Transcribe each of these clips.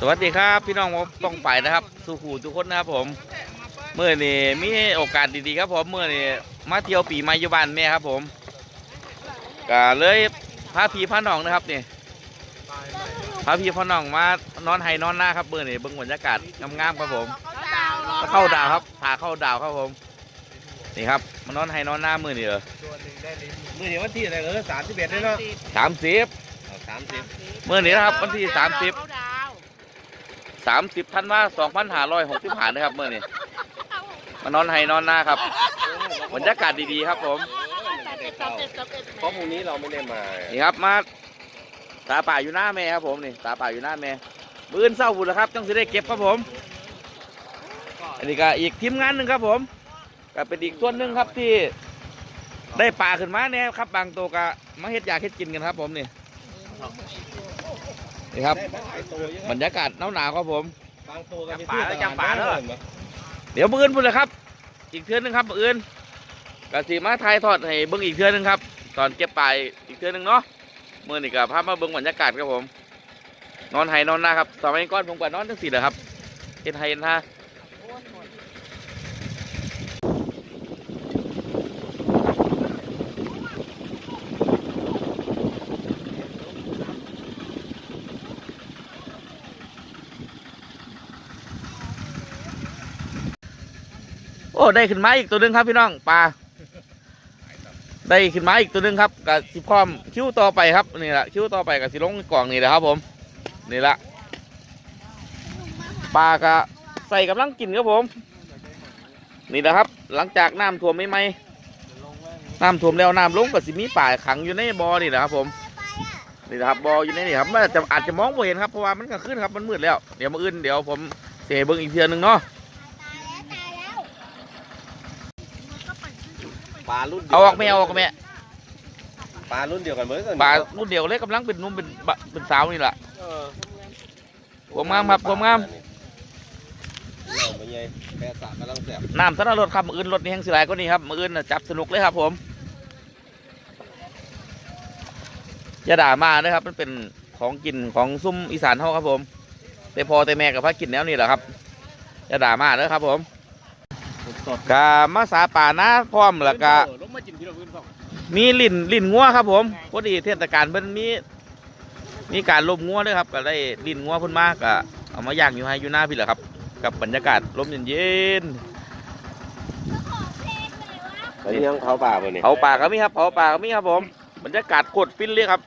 สวัสดีครับ พี่น้องผมต้องไปนะครับสู่ขู่ทุกคนนะครับผมเมื่อนี้มีโอกาสดีๆครับผมเมื่อนี้มาเที่ยวปีใหม่อยู่บ้านแม่ครับผมก็เลยพาพี่พาน้องนะครับนี่พาพี่พาน้องมานอนไห้นอนหน้าครับเมื่อนี้เบิ่งบรรยากาศงามๆครับผมมาเข้าดาวครับพาเข้าดาวครับผมนี่ครับมานอนไห้นอนหน้ามื่อนี้เหรอมือนี้วันที่อะไรเออสามสิบเอ็ดเลยเนาะสามสิบสามสิบมื่อนี้นะครับวันที่สามสิบ สามสิบท่านว่าสองพันห้าร้อยหกสิบหานะครับเมื่อนี้มานอนไห้นอนหน้าครับบรรยากาศดีๆครับผมเพราะพรุ่งนี้เราไม่ได้มานี่ครับมาตาป่าอยู่หน้าแม่ครับผมนี่ตาป่าอยู่หน้าแม่มือนเศร้าบุญแล้วครับต้องจะได้เก็บครับผม อันนี้ก็อีกทีมงานหนึ่งครับผมก็เป็นอีกส่วนหนึ่งครับที่ได้ปลาขึ้นมาเนี่ยครับบางตัวก็มาเฮ็ดอยากเฮ็ดกินกันครับผมนี่ นี่ครับได้หลายตัวเยอะบรรยากาศหนาวๆครับผมบางตัวกันจำปาแล้วจำปาแล้ว เดี๋ยวมืออื่นพูดเลยครับ อีกเทือนึงครับมืออื่นกสีมาไทยทอดให้เบิ้งอีกเทือนึงครับ ตอนเก็บปลายอีกเทือนึงเนาะมือนี่กับพามาเบิ้งบรรยากาศครับผม นอนไห้นอนหน้าครับสมัยก่อนผมก็นอนทั้งสี่เลยครับเห็นไห้เห็นท่า โอ้ได้ขึ้นมาอีกตัวหนึงครับพี่น้องปลาได้ขึ้นมาอีกตัวหนึงครับกับสิพร้อมคิ้วต่อไปครับนี่แหละคิ้วต่อไปกับสิลงกล่องนี่แหละครับผมนี่ละปลากะใส่กำลังกินครับผม นี่แหละครับ หลังจากน้ำท่วมไม่ไหมน้ำท่วมแล้วน้ำลงกับสิมีป่าขังอยู่ในบ่อนี่แหละครับผมนี่แหละครับบ่ออยู่ในนี่ครับมันอาจจะอาจจะมองไม่เห็นครับเพราะว่ามันกลางคืนครับมันมืดแล้วเดี๋ยวมาอื่นเดี๋ยวผมเสียเบิ้งอีกเทือนึงเนาะ ปลารุ่นเอาออกไม่เอาออกแม่ปลารุ่นเดียวกันเหมือนกันปลารุ่นเดียวเลยกำลังเป็นหนุ่มเป็นบะเป็นสาวนี่แหละเออความงามครับความงามเราไม่ใหญ่แค่สระกำลังแสบน้ำสนารถครับมืออื่นรถนี่แห้งสิหลายก็นี่ครับมืออื่นน่ะจับสนุกเลยครับ ผมอย่าด่ามาเลยครับ มันเป็นของกินของซุ้มอีสานเขาครับผมแต่พอแต่แม่กับพระกินแล้วนี่แหละครับอย่าด่ามาเลยครับผม สดกามาสาป่าหน้าพร้อมแล้วก็ลงมากินที่เราพื้นสองมีลิ่นลิ่นงัวครับผมพอดีเทศกาลเพิ่นมีมีการลมงัวด้วยครับก็ได้ลิ่นงัวเพิ่นมากก็เอามาย่างอยู่ให้อยู่หน้าพี่แหละครับ กับบรรยากาศลมเย็นๆอันนี้ยังเขาป่าป่ะนี่เผาป่าก็มีครับเผาป่าก็มีครับผม บรรยากาศโคตรฟินเลยครับ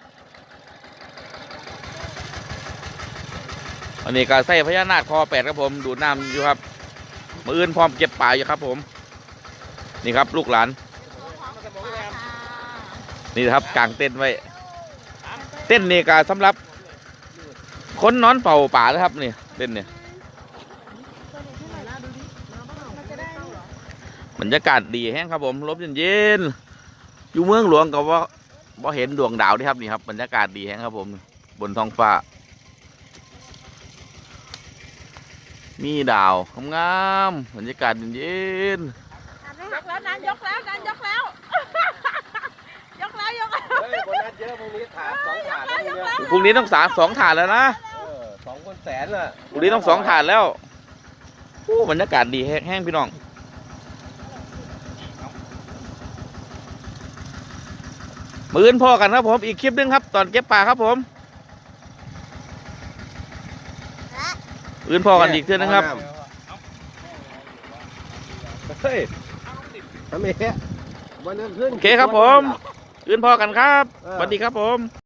อันนี้ก็ใส่พญานาคคอแปดครับผมดูดน้ำอยู่ครับ มืออื่นพร้อมเก็บป่าอยู่ครับผม นี่ครับลูกหลาน นี่ครับกางเต้นไว้ เต้นนี่ก็สำหรับ คนนอนเป่าป่านะครับนี่เต้นเนี่ยบรรยากาศดีแห้งครับผมลมเย็นๆอยู่เมืองหลวงก็ว่าบ่เห็นดวงดาวด้ครับนี่ครับบรรยากาศดีแห้งครับผม บนท้องฟ้า มีดาวงามๆบรรยากาศเย็นยกแล้วนั้นยกแล้วนั้นยกแล้ว ยกแล้วยกแล้วเฮ้ยคนนั้นเยอะพรุ่งนี้ถาดสองถาดแล้วเนี่ยๆพรุ่งนี้ต้องสามสองถาดแล้วนะเออสองคนแสนอะพรุ่งนี้ต้องสองถาดแล้วโอ้บรรยากาศดีแห้งๆพี่น้องมือนพ่อกันครับผมอีกคลิปหนึงครับ ตอนเก็บปลาครับผม มือนพ่อกันอีกเท่านะครับเฮ้ยทำไมวันนั้นขึ้นโอเคครับผม อื่นพ่อกันครับสวัสดีครับผม